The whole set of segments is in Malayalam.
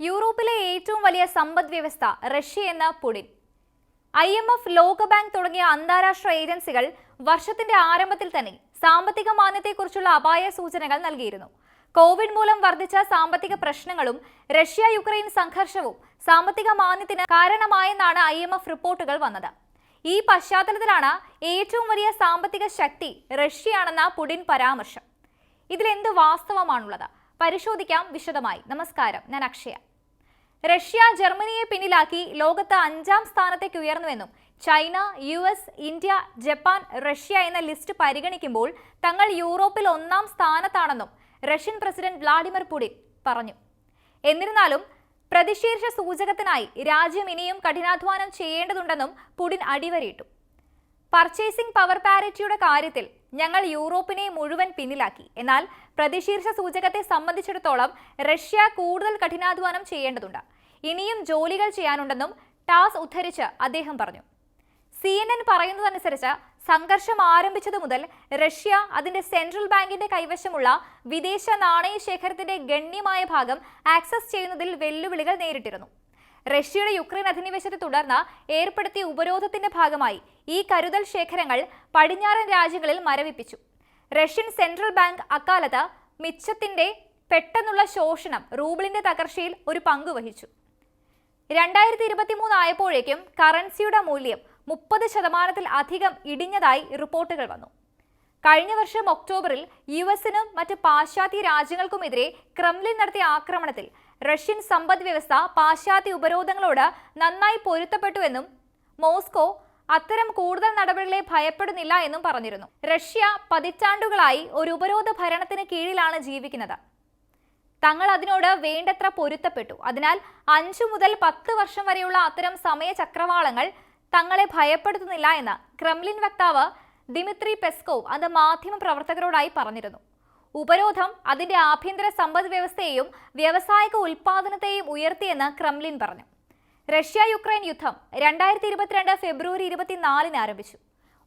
യൂറോപ്പിലെ ഏറ്റവും വലിയ സമ്പദ് വ്യവസ്ഥ റഷ്യ എന്ന പുടിൻ. ഐ എം എഫ് ലോകബാങ്ക് തുടങ്ങിയ അന്താരാഷ്ട്ര ഏജൻസികൾ വർഷത്തിന്റെ ആരംഭത്തിൽ തന്നെ സാമ്പത്തിക മാന്യത്തെക്കുറിച്ചുള്ള അപായ സൂചനകൾ നൽകിയിരുന്നു. കോവിഡ് മൂലം വർദ്ധിച്ച സാമ്പത്തിക പ്രശ്നങ്ങളും റഷ്യ യുക്രൈൻ സംഘർഷവും സാമ്പത്തിക മാന്യത്തിന് കാരണമായെന്നാണ് ഐ എം എഫ് റിപ്പോർട്ടുകൾ വന്നത്. ഈ പശ്ചാത്തലത്തിലാണ് ഏറ്റവും വലിയ സാമ്പത്തിക ശക്തി റഷ്യയാണെന്ന പുടിൻ പരാമർശം. ഇതിലെന്ത് വാസ്തവമാണുള്ളത്? പരിശോധിക്കാം വിശദമായി. നമസ്കാരം. ഞാൻ അക്ഷയ. റഷ്യ ജർമ്മനിയെ പിന്നിലാക്കി ലോകത്ത് അഞ്ചാം സ്ഥാനത്തേക്ക് ഉയർന്നുവെന്നും China U S India Japan Russia എന്ന ലിസ്റ്റ് പരിഗണിക്കുമ്പോൾ തങ്ങൾ യൂറോപ്പിൽ ഒന്നാം സ്ഥാനത്താണെന്നും റഷ്യൻ പ്രസിഡന്റ് വ്ളാഡിമിർ പുടിൻ പറഞ്ഞു. എന്നിരുന്നാലും പ്രതിശീർഷ സൂചകത്തിനായി രാജ്യം ഇനിയും കഠിനാധ്വാനം ചെയ്യേണ്ടതുണ്ടെന്നും പുടിൻ അടിവരയിട്ടു. പർച്ചേസിംഗ് പവർ പാരിറ്റിയുടെ കാര്യത്തിൽ ഞങ്ങൾ യൂറോപ്പിനെ മുഴുവൻ പിന്നിലാക്കി. എന്നാൽ പ്രതിശീർഷ സൂചകത്തെ സംബന്ധിച്ചിടത്തോളം റഷ്യ കൂടുതൽ കഠിനാധ്വാനം ചെയ്യേണ്ടതുണ്ട്. ഇനിയും ജോലികൾ ചെയ്യാനുണ്ടെന്നും ടാസ് ഉദ്ധരിച്ച് അദ്ദേഹം പറഞ്ഞു. സി എൻ എൻ പറയുന്നതനുസരിച്ച് സംഘർഷം ആരംഭിച്ചതു മുതൽ റഷ്യ അതിന്റെ സെൻട്രൽ ബാങ്കിന്റെ കൈവശമുള്ള വിദേശ നാണയ ശേഖരത്തിന്റെ ഗണ്യമായ ഭാഗം ആക്സസ് ചെയ്യുന്നതിൽ വെല്ലുവിളികൾ നേരിട്ടിരുന്നു. റഷ്യയുടെ യുക്രൈൻ അധിനിവേശത്തെ തുടർന്ന് ഏർപ്പെടുത്തിയ ഉപരോധത്തിന്റെ ഭാഗമായി ഈ കരുതൽ ശേഖരങ്ങൾ പടിഞ്ഞാറൻ രാജ്യങ്ങളിൽ മരവിപ്പിച്ചു. റഷ്യൻ സെൻട്രൽ ബാങ്ക് അക്കാലത്ത് മിച്ചത്തിന്റെ പെട്ടെന്നുള്ള ശോഷണം റൂബിളിന്റെ തകർച്ചയിൽ ഒരു പങ്ക് വഹിച്ചു. രണ്ടായിരത്തി ഇരുപത്തി മൂന്ന് ആയപ്പോഴേക്കും കറൻസിയുടെ മൂല്യം മുപ്പത് ശതമാനത്തിൽ അധികം ഇടിഞ്ഞതായി റിപ്പോർട്ടുകൾ വന്നു. കഴിഞ്ഞ വർഷം ഒക്ടോബറിൽ യു എസിനും മറ്റ് പാശ്ചാത്യ രാജ്യങ്ങൾക്കുമെതിരെ ക്രെംലിൻ നടത്തിയ ആക്രമണത്തിൽ റഷ്യൻ സമ്പദ് വ്യവസ്ഥ പാശ്ചാത്യ ഉപരോധങ്ങളോട് നന്നായി പൊരുത്തപ്പെട്ടുവെന്നും മോസ്കോ അത്തരം കൂടുതൽ നടപടികളെ ഭയപ്പെടുന്നില്ല എന്നും പറഞ്ഞിരുന്നു. റഷ്യ പതിറ്റാണ്ടുകളായി ഒരു ഉപരോധ ഭരണത്തിന് കീഴിലാണ് ജീവിക്കുന്നത്. തങ്ങൾ അതിനോട് വേണ്ടത്ര പൊരുത്തപ്പെട്ടു. അതിനാൽ അഞ്ചു മുതൽ പത്ത് വർഷം വരെയുള്ള അത്തരം സമയ ചക്രവാളങ്ങൾ തങ്ങളെ ഭയപ്പെടുത്തുന്നില്ല എന്ന് ക്രെംലിൻ വക്താവ് ദിമിത്രി പെസ്കോവ് അത് മാധ്യമ പ്രവർത്തകരോടായി പറഞ്ഞിരുന്നു. ഉപരോധം അതിന്റെ ആഭ്യന്തര സമ്പദ് വ്യവസ്ഥയെയും വ്യാവസായിക ഉൽപാദനത്തെയും ഉയർത്തിയെന്ന് ക്രെംലിൻ പറഞ്ഞു. റഷ്യ യുക്രൈൻ യുദ്ധം രണ്ടായിരത്തി ഇരുപത്തിരണ്ട് ഫെബ്രുവരി ഇരുപത്തിനാലിന് ആരംഭിച്ചു.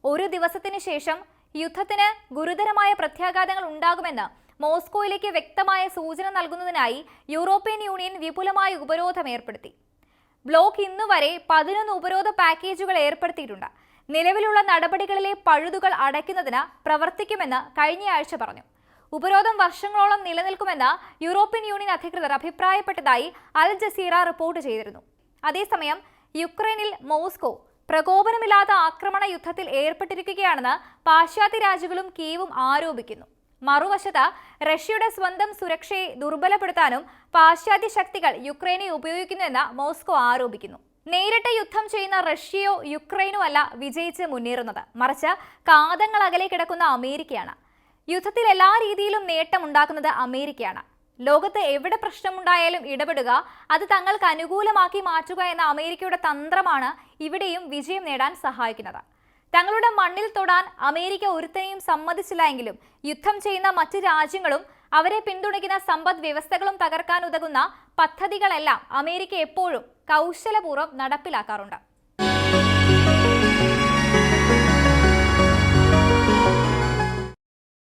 ഒരു ദിവസത്തിന് ശേഷം യുദ്ധത്തിന് ഗുരുതരമായ പ്രത്യാഘാതങ്ങൾ ഉണ്ടാകുമെന്ന് മോസ്കോയിലേക്ക് വ്യക്തമായ സൂചന നൽകുന്നതിനായി യൂറോപ്യൻ യൂണിയൻ വിപുലമായ ഉപരോധം ഏർപ്പെടുത്തി. ബ്ലോക്ക് ഇന്നുവരെ പതിനൊന്ന് ഉപരോധ പാക്കേജുകൾ ഏർപ്പെടുത്തിയിട്ടുണ്ട്. നിലവിലുള്ള നടപടികളിലെ പഴുതുകൾ അടയ്ക്കുന്നതിന് പ്രവർത്തിക്കുമെന്ന് കഴിഞ്ഞയാഴ്ച പറഞ്ഞു. ഉപരോധം വർഷങ്ങളോളം നിലനിൽക്കുമെന്ന് യൂറോപ്യൻ യൂണിയൻ അധികൃതർ അഭിപ്രായപ്പെട്ടതായി അൽ ജസീറ റിപ്പോർട്ട് ചെയ്തിരുന്നു. അതേസമയം യുക്രൈനിൽ മോസ്കോ പ്രകോപനമില്ലാത്ത ആക്രമണ യുദ്ധത്തിൽ ഏർപ്പെട്ടിരിക്കുകയാണെന്ന് പാശ്ചാത്യ രാജ്യങ്ങളും കീവും ആരോപിക്കുന്നു. മറുവശത്ത് റഷ്യയുടെ സ്വന്തം സുരക്ഷയെ ദുർബലപ്പെടുത്താനും പാശ്ചാത്യ ശക്തികൾ യുക്രൈനെ ഉപയോഗിക്കുന്നുവെന്ന് മോസ്കോ ആരോപിക്കുന്നു. നേരിട്ട് യുദ്ധം ചെയ്യുന്ന റഷ്യയോ യുക്രൈനോ അല്ല വിജയിച്ച് മുന്നേറുന്നത്. മറിച്ച് കാതങ്ങൾ അകലെ കിടക്കുന്ന അമേരിക്കയാണ്. യുദ്ധത്തിൽ എല്ലാ രീതിയിലും നേട്ടമുണ്ടാക്കുന്നത് അമേരിക്കയാണ്. ലോകത്ത് എവിടെ പ്രശ്നമുണ്ടായാലും ഇടപെടുക അത് തങ്ങൾക്ക് അനുകൂലമാക്കി മാറ്റുക എന്ന അമേരിക്കയുടെ തന്ത്രമാണ് ഇവിടെയും വിജയം നേടാൻ സഹായിക്കുന്നത്. തങ്ങളുടെ മണ്ണിൽ തൊടാൻ അമേരിക്ക ഒരുത്തനെയും സമ്മതിച്ചില്ല എങ്കിലും യുദ്ധം ചെയ്യുന്ന മറ്റ് രാജ്യങ്ങളും അവരെ പിന്തുണയ്ക്കുന്ന സമ്പദ് വ്യവസ്ഥകളും തകർക്കാൻ ഉതകുന്ന പദ്ധതികളെല്ലാം അമേരിക്ക എപ്പോഴും കൗശലപൂർവം നടപ്പിലാക്കാറുണ്ട്.